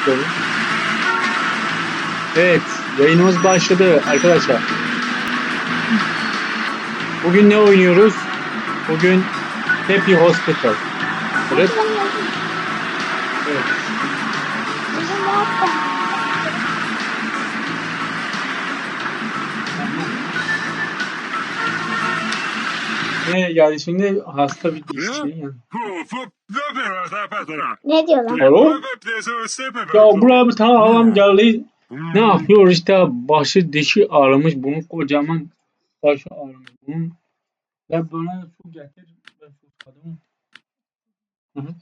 bakalım. Evet, yayınımız başladı arkadaşlar. Bugün ne oynuyoruz? Bugün Happy Hospital. Evet. evet. Ne yani şimdi hasta bir şey yani. Ne diyor lan? Alo? Ya buraya bir tane adam geldi. Ne yapıyor işte başı dişi ağrımış. Bunun kocaman başı ağrımış. Bunun ya bana su getir. Ben su tadım. Hı hı.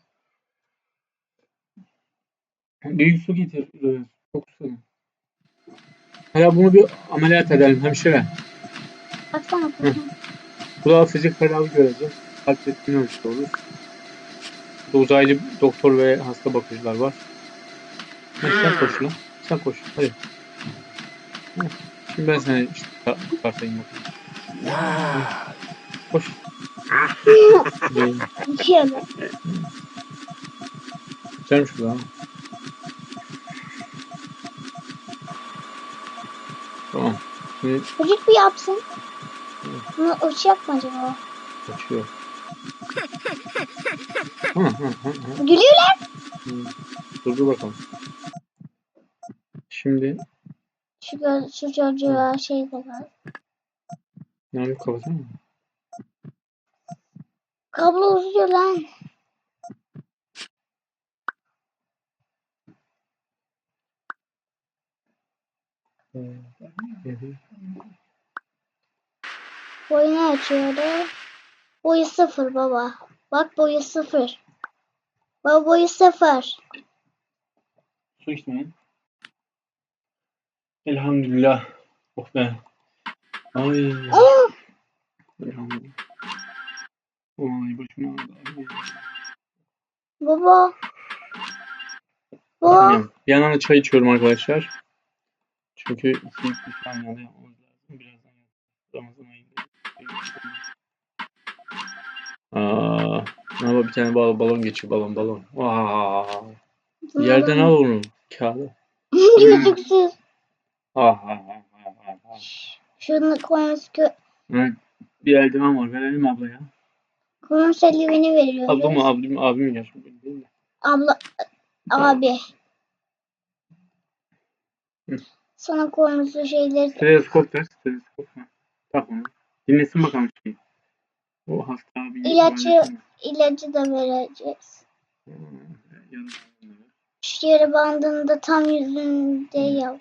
Büyük su getir. e, Çok su. Hala bunu bir ameliyat edelim hemşire. Baksana. Hı. Bu da fizik tedavi görecek. Kalp ritmini ölçüyoruz. Burada uzaylı doktor ve hasta bakıcılar var. Ha, sen koş lan. Sen koş. Hadi. Şimdi ben seni işte ta- tartayım bakayım. Koş. Sen şurada. ha. Tamam. Şimdi Çocuk bir yapsın. Bunu uçacak mı acaba? hı. Gülüyorlar. Hı. Dur dur bakalım. Şimdi Şu, göz, şu çocuğa şey de var. ne yapayım kapatayım mı? Kablo uzuyor lan. Hı hı. Boyunu açıyorum. Boyu sıfır baba. Bak boyu sıfır. Baba boyu sıfır. Su içmeyin. Elhamdülillah. Oh be. Ay. Aa, Elhamdülillah. Ay başım ağrıdı. Baba. Baba. Bir yandan da çay içiyorum arkadaşlar. Çünkü yapmamız lazım. Birazdan Ramazan ayında. Aa, yapalım bir tane bal balon geçiyor balon balon. Aa, yerden al onu. Kağıdı. Gözüksüz. Şunu ki. Evet, bir eldiven var. Verelim ablaya. Koymuş eldiveni veriyoruz. Abla mı abim abim mi? Abla. Abi. Hı. Sana koymuş şeyleri. Teleskop ver. Teleskop. Tak onu. Dinlesin bakalım şeyi. O hasta abi. İlaçı- İlacı da vereceğiz. Şu yere bandını da tam yüzünde yap.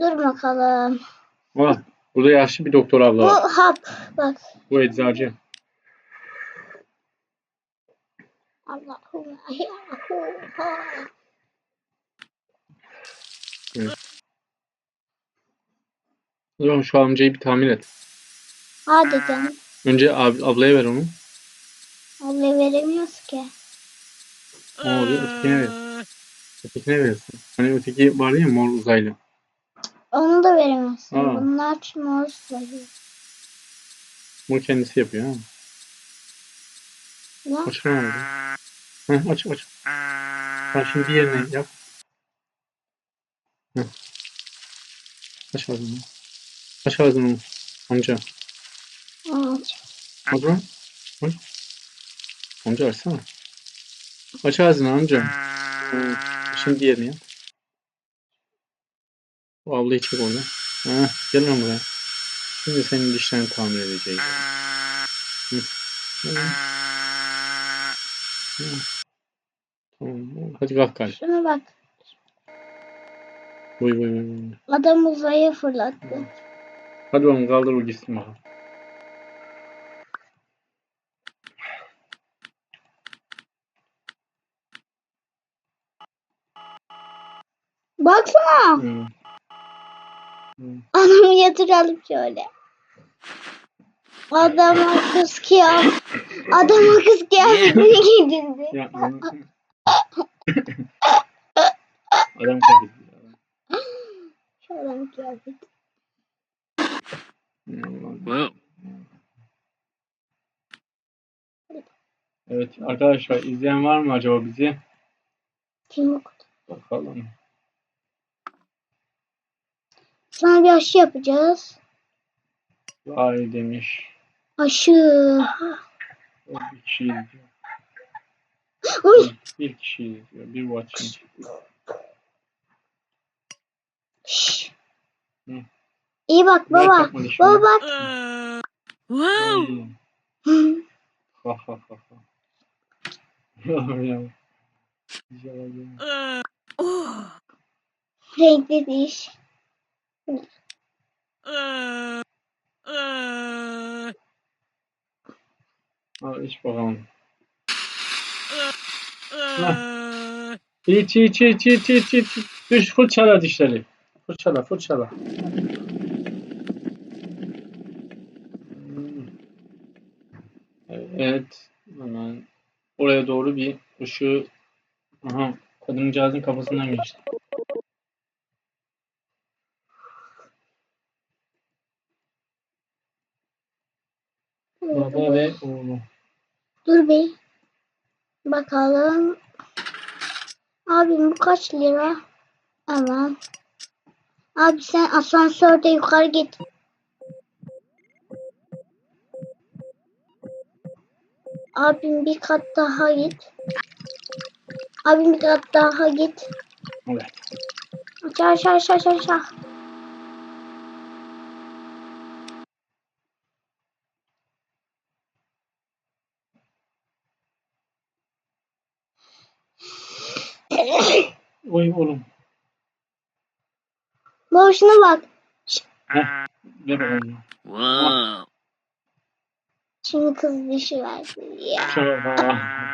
Dur bakalım. Oh, burada yaşlı bir doktor abla Bu hap. Bak. Bu eczacı. Allah'ım. Allah'ım. O zaman şu amcayı bir tamir et. Hadi canım. Önce ab ablaya ver onu. Abla veremiyoruz ki. Ne oluyor? Ötekine ver. Ötekine verirsin. Hani öteki var ya mor uzaylı. Onu da veremezsin. Aa. Bunlar mor sayıyor. Bunu kendisi yapıyor ha. Lan. Aç lan abi. Heh, aç aç. Ha şimdi diğerini yap. Heh. Aç ağzını. Aç ağzını amca. Aç. Aç lan. Aç. Amca açsana. Aç ağzını amca. Hı. Şimdi diğerini yap. O ablayı çek oradan. Ha, gel lan buraya. Şimdi senin dişlerini tamir edeceğiz. Hı. Hı. Hı. Tamam. Hadi kalk kalk. Şuna bak. Boy boy. boy. Adam uzaya fırlattı. Hadi oğlum kaldır o gitsin bakalım. Baksana. Hı. Hı. Adamı yatıralım şöyle. Adama kız kıyaf. Adama kız kıyafetini giydirdi. Adam. Şu adam kıyafeti. Evet arkadaşlar izleyen var mı acaba bizi? Film Bakalım. Sana bir aşı yapacağız. Vay demiş. Aşı. O bir kişi izliyor. Uy. Bir, bir kişi izliyor. Bir watching. Şş. Hı. İyi bak baba. Baba bak. Wow. Renkli diş. Al iç bakalım. İç iç iç iç iç iç. Düş fırçala dişleri. Fırçala fırçala. Hmm. Evet. Hemen oraya doğru bir ışığı Aha, kadıncağızın kafasından geçti. Baba ve oğlu. Dur bir. Bakalım. Abim bu kaç lira? Hemen. Abi sen asansörde yukarı git. Abim bir kat daha git. Abim bir kat daha git. Evet. Aşağı aşağı aşağı aşağı. aşağı. Oy oğlum. Boşuna bak. Ver oğlum. Whoa. Şimdi kız dişi verdi. Ya.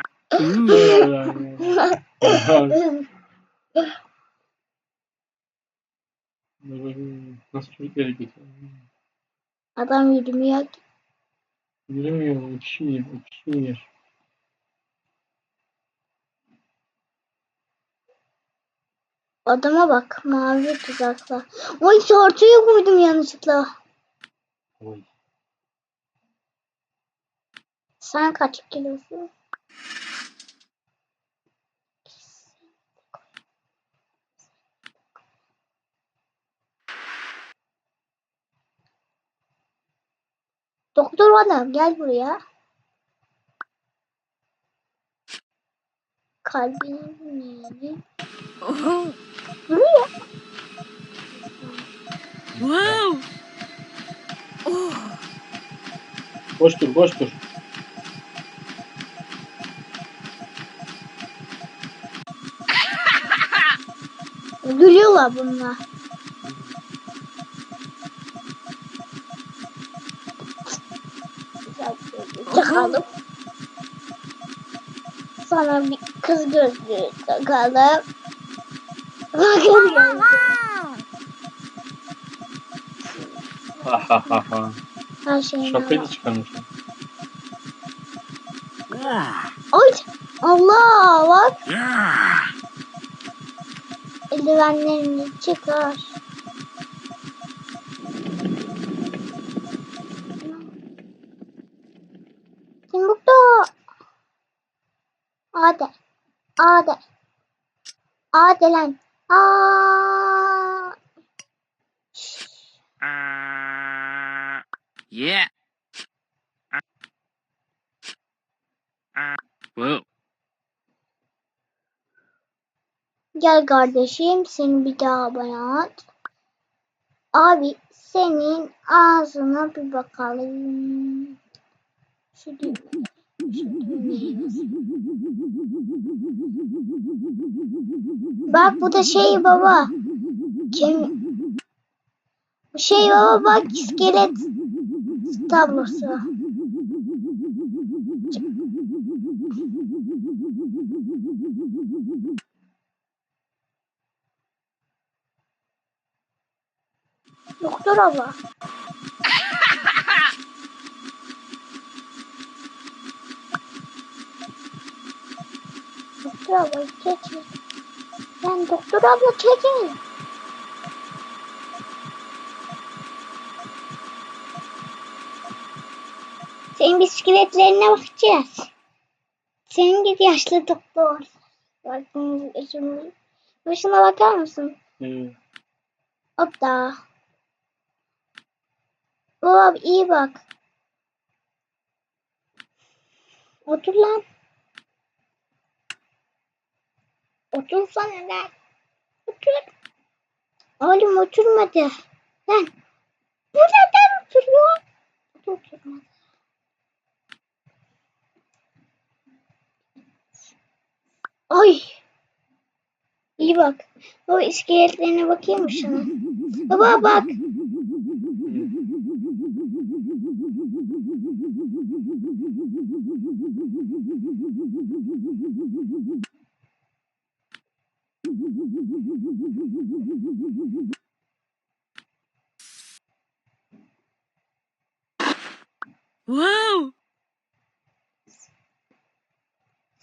Nasıl çocuklara gidiyor? Adam yürümüyor. ki. Yürümüyor, uçuyor, uçuyor. Adama bak mavi tuzakla. Oy tortuyu koydum yanlışlıkla. Oy. Sen kaç kilosun? Doktor adam gel buraya. Kalbinin? Oh. Buraya. Wow. Oh. Boş dur, boş dur. Gülüyorlar bunlar. Takalım. Sonra bir kız gözlüğü takalım. Bakın. Ha ha ha ha. Her şeyini Şapkayı al. da çıkarmış. Yeah. Ay Allah bak Yeah. Eldivenlerini çıkar. Timbuktu. Ade. Ade. Ade lan. Aa. Uh, yeah. Uh, uh, whoa. Gel kardeşim seni bir daha bana at. Abi senin ağzına bir bakalım. Şu. Bak bu da şey baba. Kim? Şey baba bak iskelet tablosu. Doktor abla. Doktor abla çekin. Ben doktor abla çekin. Senin bisikletlerine bakacağız. Senin gibi yaşlı doktor. İçin. Başına bakar mısın? Evet. Hoppa. Baba iyi bak. Otur lan. Otursana lan. Otur. Oğlum oturmadı. Lan. Bu neden oturuyor? Oturmadı. Ay. İyi bak. Baba iskeletlerine bakayım mı şuna? Baba bak.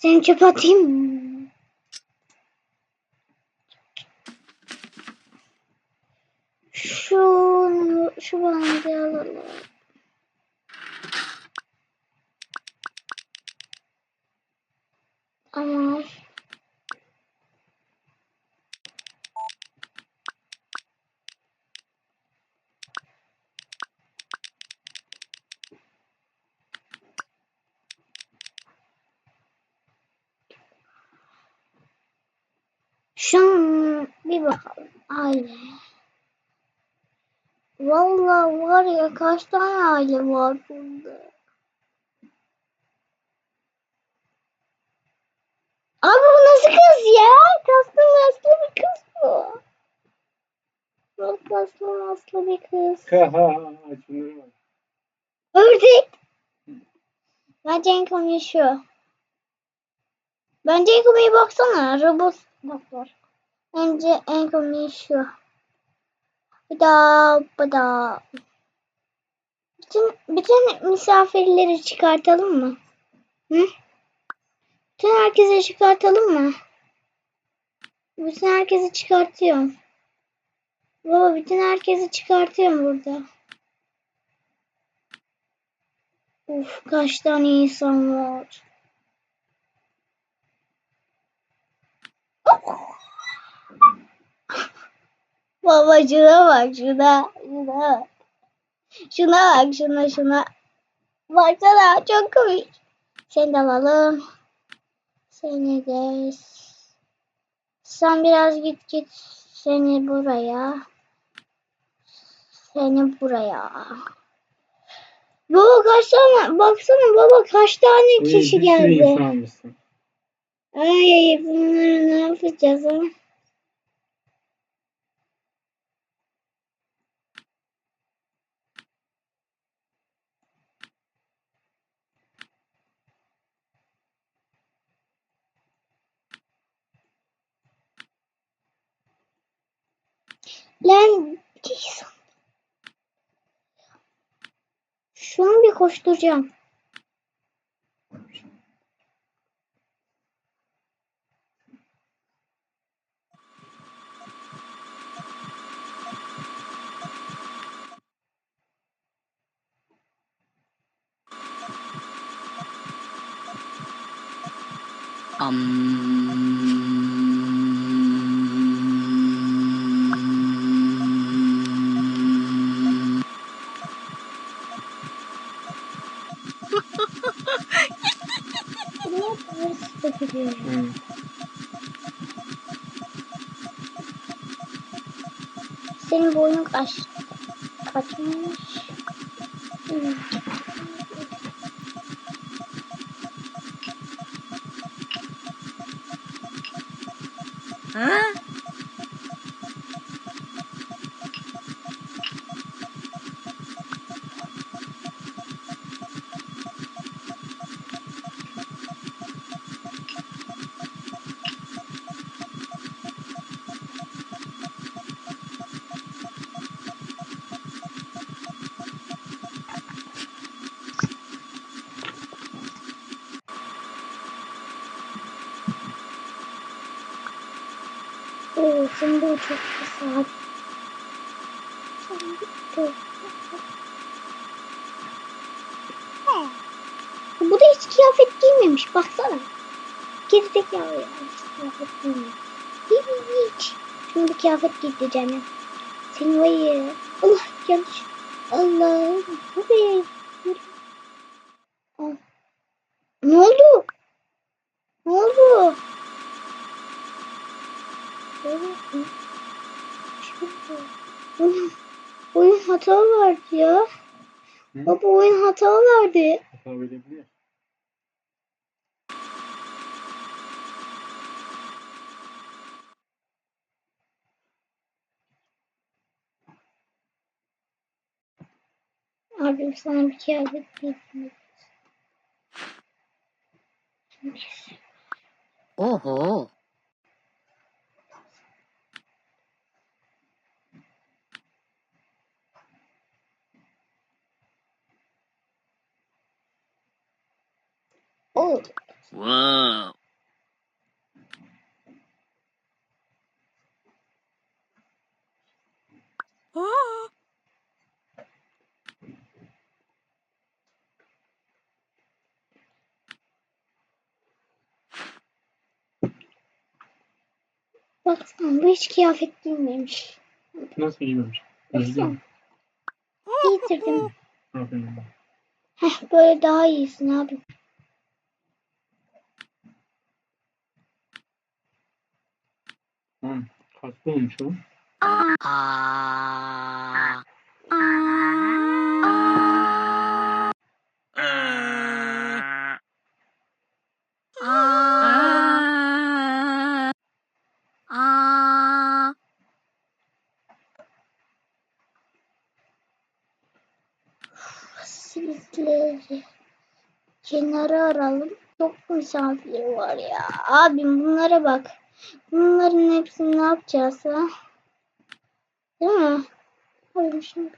Seni çöpe atayım mı? Şu, şu bandı alalım. Ama Şun bir bakalım. Aile. Vallahi var ya kaç tane aile var burada. Abi bu nasıl kız ya? Kaslı maslı bir kız bu. Çok kaslı maslı bir kız. Ha ha ha. Şunlara bak. Ördek. Bence en komiği şu. Bence en komiği baksana. Robot doktor. Bence en komiği şu. Bıda bıda. Bütün, bütün misafirleri çıkartalım mı? Hı? Bütün herkese çıkartalım mı? Bütün herkesi çıkartıyorum. Baba bütün herkesi çıkartıyorum burada. Uf kaç tane insan var. Baba şuna bak şuna. Şuna. Şuna bak şuna şuna. Baksana çok komik. Seni de alalım. Seni de. Sen biraz git git. Seni buraya. Seni buraya. Baba kaç tane baksana baba kaç tane kişi geldi. Ay bunları ne yapacağız ha? Lan şu an bir koşturacağım. Buraya Hı. Senin boyun kaç? Kaçmış? Hmm. Huh? Senin boyun çok. Sen çok Bu da hiç kıyafet giymemiş. Baksana. gerizekalı ya. Hiç kıyafet giymiyor. Hiç. Bir kıyafet giydireceğim ya. Seni var ya. Allah yanlış. Allah. Tabii. Aa. Ne oldu? Ne oldu? Ne oldu? Bir şey oldu. Oyun, oyun hata verdi ya. Hı? Baba oyun hata verdi. Hata verebilir. Abim sana bir kıyafet giydirmek. Oho. Oh. Wow. Oh. Baksana bu hiç kıyafet giymemiş. Nasıl giymemiş? Üzgün. Giydirdim. Aferin. Heh böyle daha iyisin abi. Tamam. Kaslı olmuş o. Ah. Ah. Çok misafir var ya. Abim bunlara bak. Bunların hepsini ne yapacağız ha? Değil mi? Abim şimdi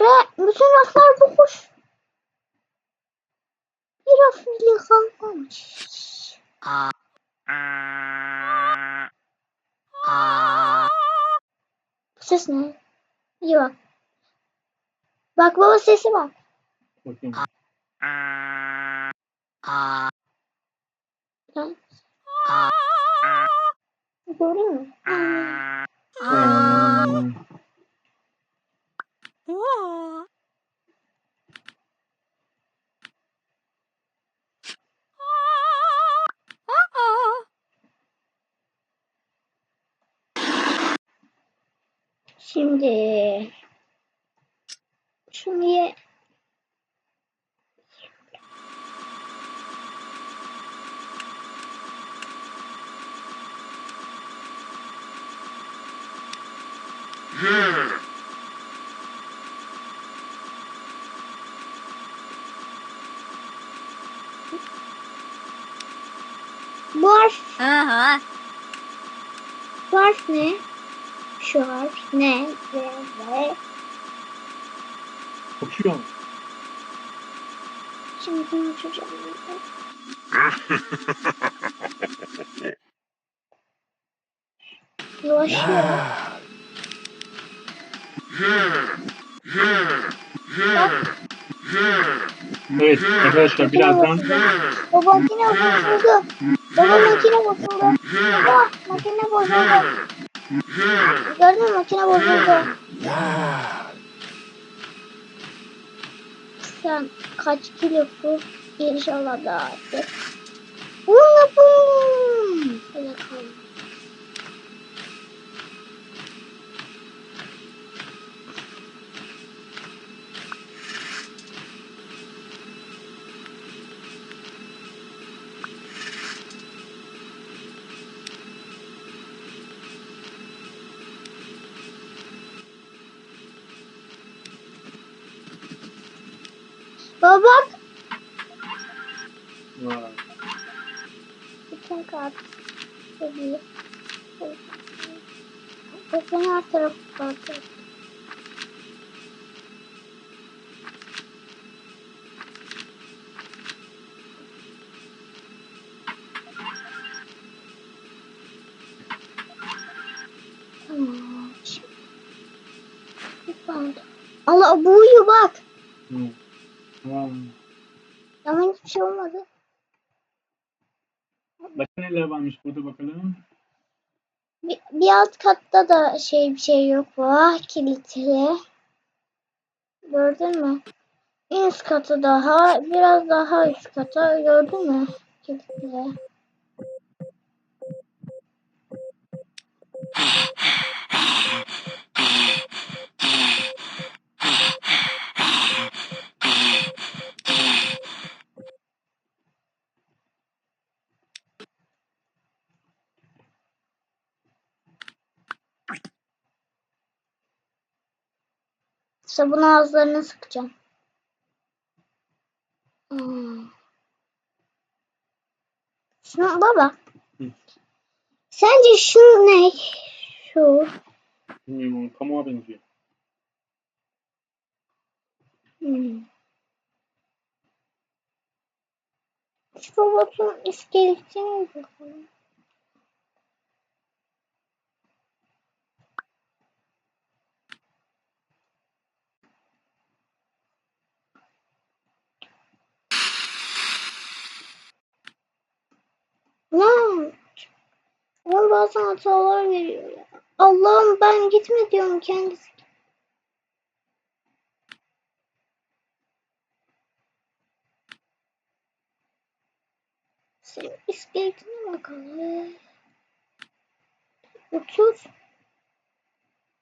Ve bütün raflar boş. Bir raf bile kalmamış. Ah. Ah. Ah. Bu ses ne? İyi bak. Bak baba sesi bak. Bakayım. Ah. Ah. Lan, Ah. Görüyor musun? Ah. Hmm. Whoa. Uh-oh. Şimdi şunu ye. Bu harf, Uh-huh. bu harf ne? Harf ne? Ve, ve. Uçuyor. Şimdi kim uçacağım? Yavaşlıyor. Evet arkadaşlar birazdan Baba makine bozuldu. Baba makine bozuldu. Baba makine bozuldu. Gördün mü makine bozuldu. Sen kaç kilo bu? İnşallah daha. Bununla bum. Böyle kaldı. Babam. Vay. Bütün kart. Seviye. Sesin her tarafı kaldı. Tamam. Allah bu bak. Hı. Tamam. Ama hiçbir şey olmadı. Başka neler varmış burada bakalım. Bir, bir alt katta da şey bir şey yok. Vah kilitli. Gördün mü? En üst katı daha, biraz daha üst kata gördün mü? Kilitli. sabun ağızlarına sıkacağım. Hmm. Baba. Hı. Sence şu ne? Şu. Bilmiyorum onu pamuğa benziyor. Hmm. Şu robotun iskeletini mi bakalım. bazen hatalar veriyor ya. Allah'ım ben gitme diyorum kendisi. Senin iskeletine bakalım. Otur.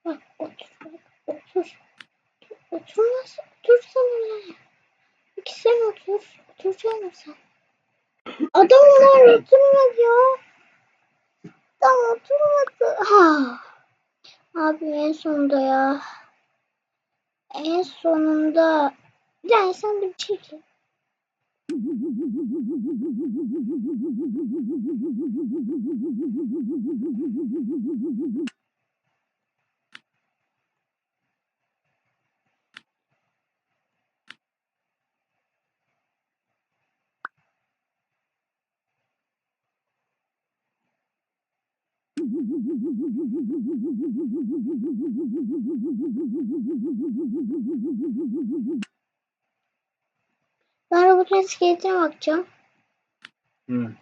Bak otur bak otur. Otur nasıl otursan öyle. İki sen otur. Oturacaksın sen. Adamlar oturmadı ya. Tamam durmadı. Ah. Ha. Abi en sonunda ya. En sonunda. Yani sen bir çekil. Ben robotun iskeletine bakacağım. Hmm.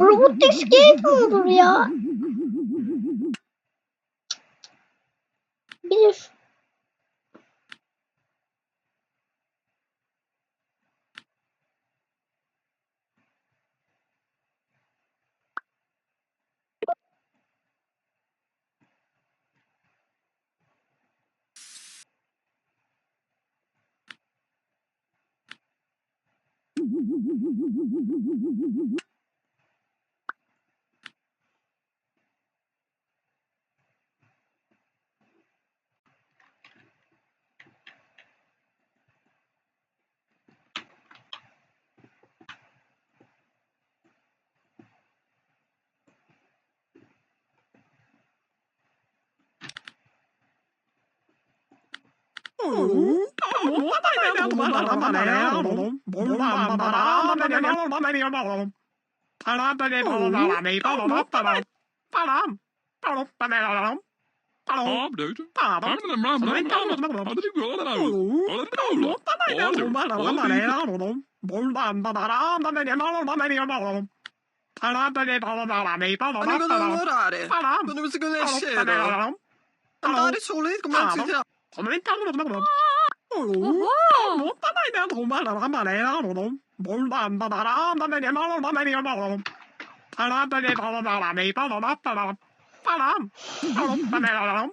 Robot skate mi olur ya? Bir de şu Oh. Men det skulle jeg skjøre. Men det er så litt. Kommer jeg til å 못 받아야 돼 정말 나만 내라 너놈 몰라 안 받아라 나만 내 말로 나만 내 말로 바람에 바람에 내 바람 바람 바람 바람 바람 바람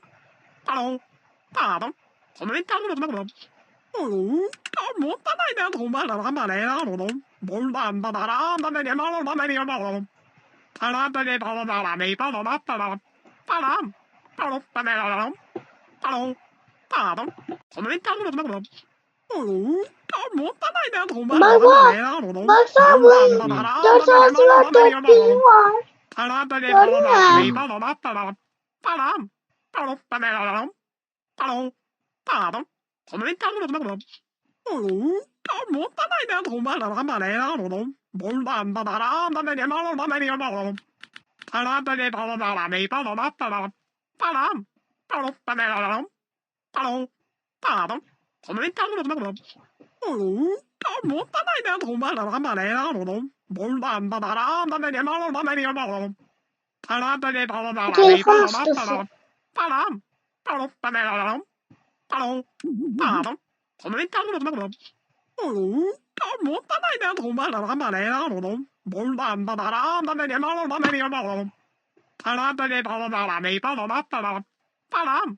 바람 바람 코멘트로 바람 못 받아야 돼 정말 나만 내라 너놈 몰라 안 받아라 나만 내 말로 나만 내 말로 바람에 바람에 내 바람 바람 바람 바람 바람 바람 바람 パーンコメントーだだうた持たないお前孫孫は女装しと言わパラパラパだっパラパロパラパロパロパコメントーだだうた持たないお前ら頑張れなのボンンだだらだまだめパラララパラパラパパラパロン、パードン、コメントアブロブロブロ。うーた、もったいないな、とまらがまれなのの。ボンバンババラー、バメリマロ、バメリマロ。パラバレババババリバババババ。パラン、パロン、バメラロン。パロン、パードン、コメントアブロブロブロ。うーた、もったいないな、とまらがまれなのの。ボンバンババラー、バメリマロ、バメリマロ。パラバレババババリババババ。パラン。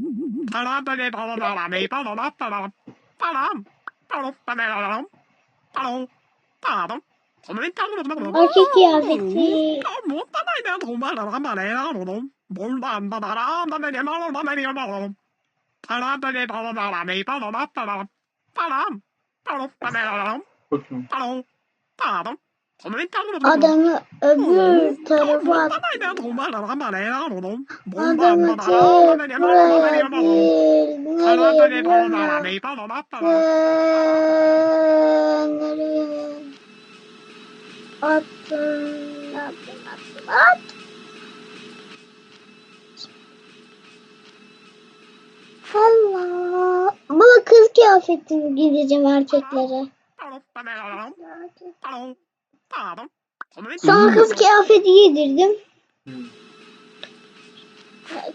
Açık kıyafeti. Bakayım. Adamı öbür tarafa at. Adamı çek buraya değil. Nereye? Ee, nereye? Attın. Attın. Attın. At. Allah. Bu kız kıyafetini giyeceğim erkeklere. Sana kız kıyafeti giydirdim. Hmm.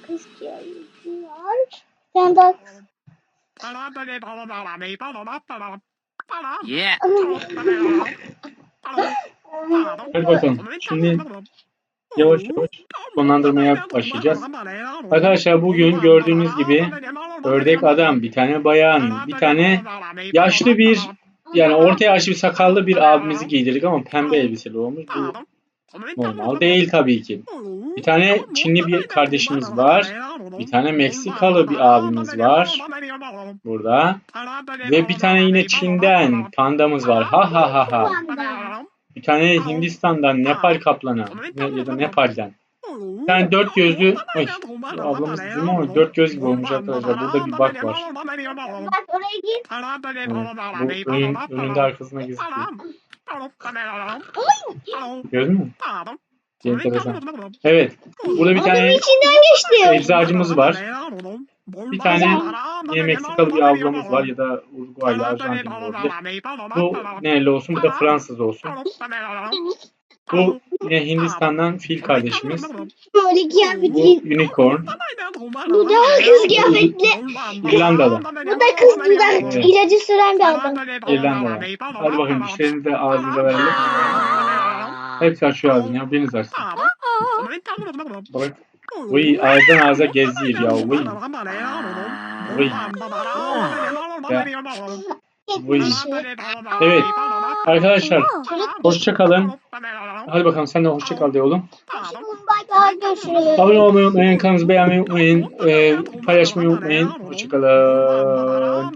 Kız kıyafeti var. Sen daha kız. Yeah. Hadi bakalım. Şimdi yavaş yavaş sonlandırmaya başlayacağız. Arkadaşlar bugün gördüğünüz gibi ördek adam, bir tane bayan, bir tane yaşlı bir yani orta yaşlı bir sakallı bir abimizi giydirdik ama pembe elbiseli olmuş. Bu normal değil tabii ki. Bir tane Çinli bir kardeşimiz var. Bir tane Meksikalı bir abimiz var burada. Ve bir tane yine Çin'den pandamız var. Ha ha ha ha. Bir tane Hindistan'dan Nepal kaplanı ya da Nepal'den. Tane dört gözlü ay ablamız değil mi ama dört göz gibi olmuş arkadaşlar. Burada bir bak var. Bak oraya git. Evet, bu önün, önünde arkasına gözüküyor. Gördün mü? Enteresan. Evet. Burada bir tane içinden geçti. eczacımız var. Bir tane yine Meksikalı bir ablamız var ya da Uruguaylı, Arjantinli olabilir. Bu nereli olsun? Bu da Fransız olsun. Bu yine Hindistan'dan fil kardeşimiz. Böyle Bu unicorn. Bu da kız kıyafetli. İrlandalı. Bu da kız dudak Evet. ilacı süren bir adam. İrlandalı. Hadi bakayım dişlerinizi de ağzınıza verelim. Hepsi açıyor ağzını ya. Biriniz açsın. Bak. Uy ağızdan ağza geziyor ya. Uy. Uy. Uy. Evet. Arkadaşlar hoşça kalın. Hadi bakalım sen de hoşça kal de oğlum. Abone olmayı unutmayın. Kanalımızı beğenmeyi unutmayın. Ee, paylaşmayı unutmayın. Hoşça kalın.